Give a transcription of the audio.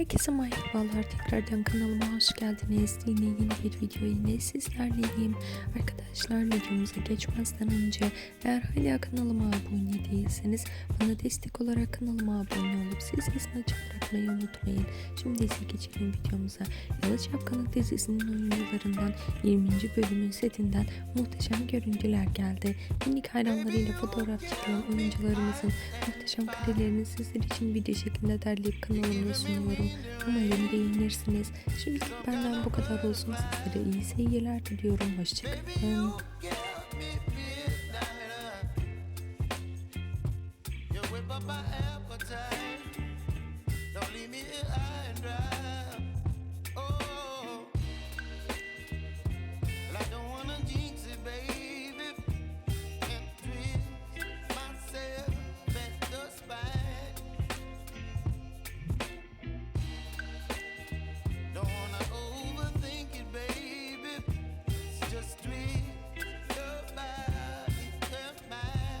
Herkese merhabalar. Tekrardan kanalıma hoş geldiniz. Yine yeni bir video yine sizlerleyim. Arkadaşlar videomuza geçmezden önce eğer hala kanalıma abone değilseniz bana destek olarak kanalıma abone olup siz sesini açık bırakmayı unutmayın. Şimdi ise geçelim videomuza. Yalı Çapkınlık dizisinin oyuncularından 20. bölümün setinden muhteşem görüntüler geldi. Minik hayranlarıyla fotoğraf çekilen oyuncularımızın muhteşem karelerini sizler için video şeklinde derleyip kanalımda sunuyorum. Umarım beğenirsiniz. Şimdilik benden bu kadar olsun. Sizlere iyi seyirler diliyorum. Hoşçakalın. Don't leave me here high and dry.